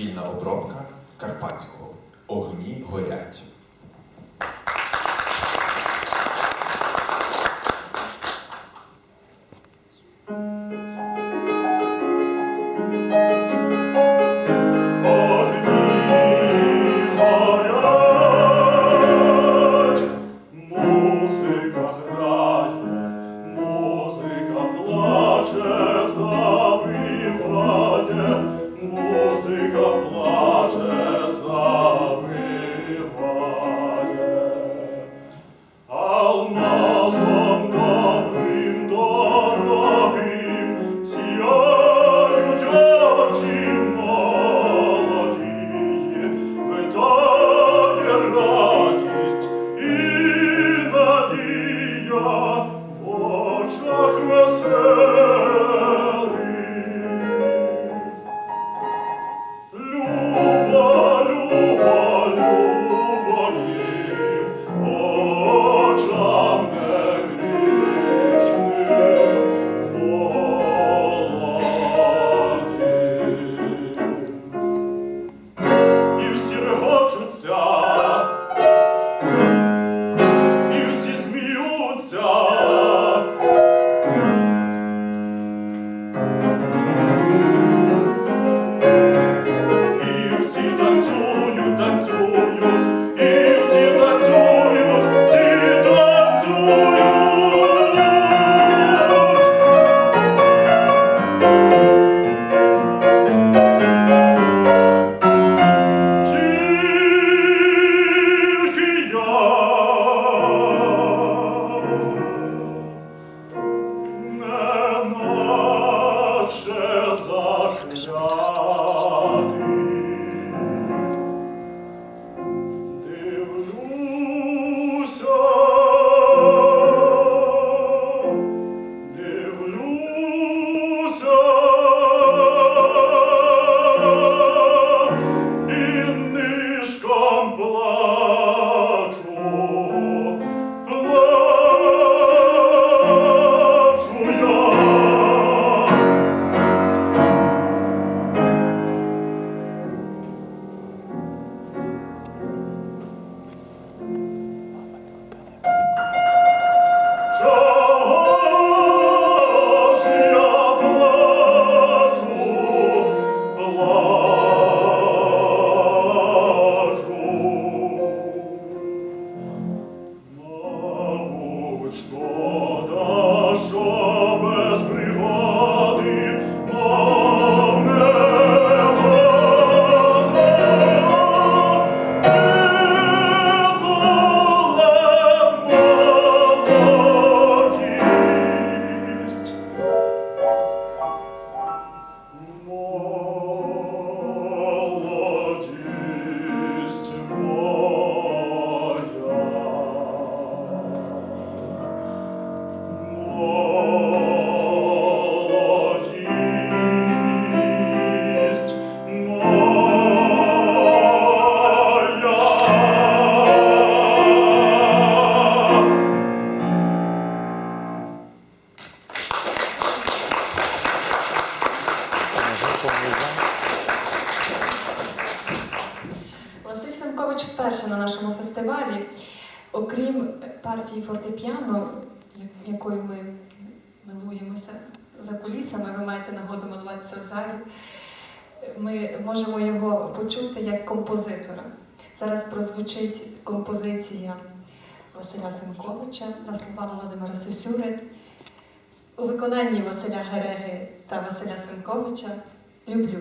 вільна обробка Карпатського. Огні горять. Музика плаче, завиває, Василь вперше на нашому фестивалі, окрім партії фортепіано, якою ми милуємося за кулісами, ви маєте нагоду милуватися в залі. Ми можемо його почути як композитора. Зараз прозвучить композиція Василя Семковича на слова Володимира Сосюри у виконанні Василя Гереги та Василя Семковича Люблю.